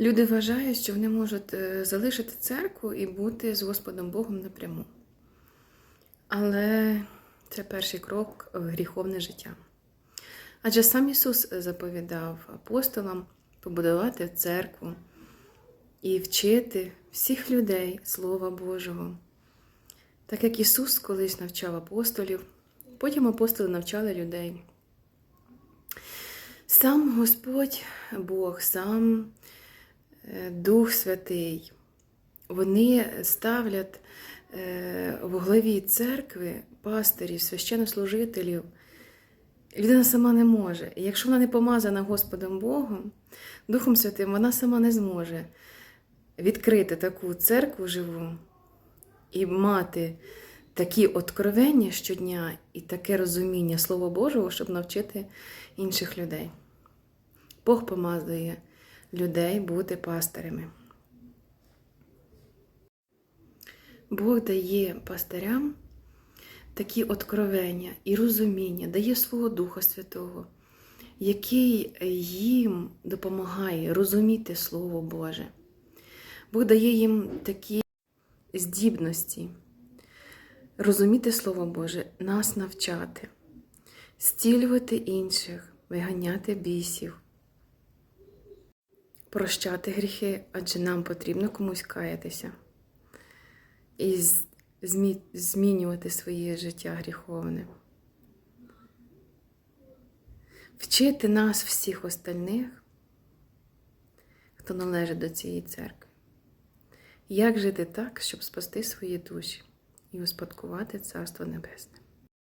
Люди вважають, що вони можуть е, залишити церкву і бути з Господом Богом напряму. Але це перший крок в гріховне життя. Адже сам Ісус заповідав апостолам побудувати церкву і вчити всіх людей Слова Божого. Так як Ісус колись навчав апостолів, потім апостоли навчали людей. Сам Господь Бог, сам Дух Святий, вони ставлять е, в главі церкви пастирів, священнослужителів. Людина сама не може. І якщо вона не помазана Господом Богом, Духом Святим, вона сама не зможе відкрити таку церкву живу і мати такі откровення щодня і таке розуміння Слова Божого, щоб навчити інших людей. Бог помазує людей бути пастирями. Бог дає пастирям такі откровення і розуміння, дає свого Духа Святого, який їм допомагає розуміти Слово Боже. Бог дає їм такі здібності, розуміти Слово Боже, нас навчати, зцілювати інших, виганяти бісів, прощати гріхи, адже нам потрібно комусь каятися і змінювати своє життя гріховне. Вчити нас всіх остальних, хто належить до цієї церкви. Як жити так, щоб спасти свої душі і успадкувати Царство Небесне?